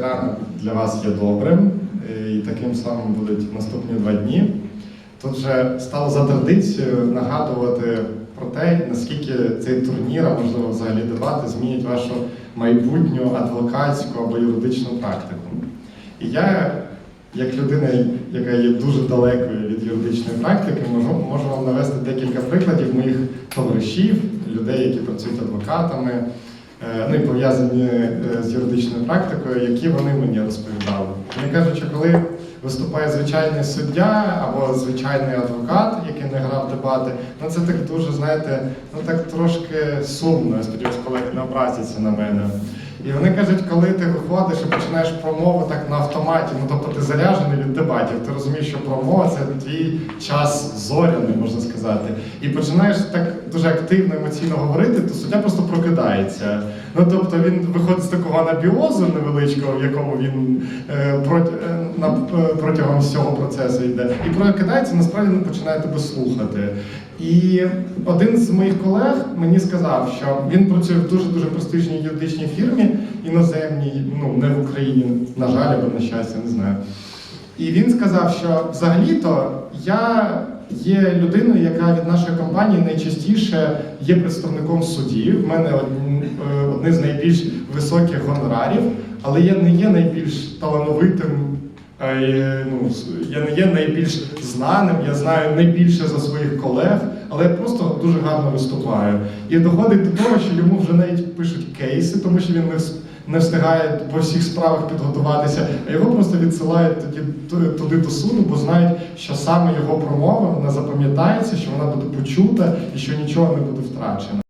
ранок для вас є добрим, е, і таким самим будуть наступні два дні. Тут вже стало за традицією нагадувати про те, наскільки цей турнір, а можливо взагалі дебати, змінять вашу майбутню адвокатську або юридичну практику. І я, як людина, яка є дуже далекою від юридичної практики, можу, можу вам навести декілька прикладів моїх товаришів, людей, які працюють адвокатами, ну пов'язані е, з юридичною практикою, які вони мені розповідали. Вони кажуть, що коли виступає звичайний суддя або звичайний адвокат, який не грав дебати, ну це так дуже, знаєте, ну так трошки сумно. Я сподіваюся, колеги не образяться на мене. І вони кажуть, коли ти виходиш і починаєш промову так на автоматі, ну тобто ти заряджений від дебатів, ти розумієш, що промова це твій час зоряний, можна сказати. І починаєш так дуже активно, емоційно говорити, то суддя просто прокидається. Ну тобто він виходить з такого анабіозу невеличкого, в якому він е, проти, е, е, протягом всього процесу йде, і прокидається, насправді він починає тебе слухати. І один з моїх колег мені сказав, що він працює в дуже дуже престижній юридичній фірмі, іноземній, ну не в Україні, на жаль, або на щастя, не знаю. І він сказав, що взагалі-то я є людиною, яка від нашої компанії найчастіше є представником судів. В мене е, з найбільш високих гонорарів, але я не є найбільш талановитим. Е, Ну, я не є найбільш знаним, я знаю найбільше за своїх колег, але я просто дуже гарно виступаю. І доходить до того, що йому вже навіть пишуть кейси, тому що він не не встигає по всіх справах підготуватися, а його просто відсилають тоді туди до суду, бо знають, що саме його промова вона запам'ятається, що вона буде почута і що нічого не буде втрачено.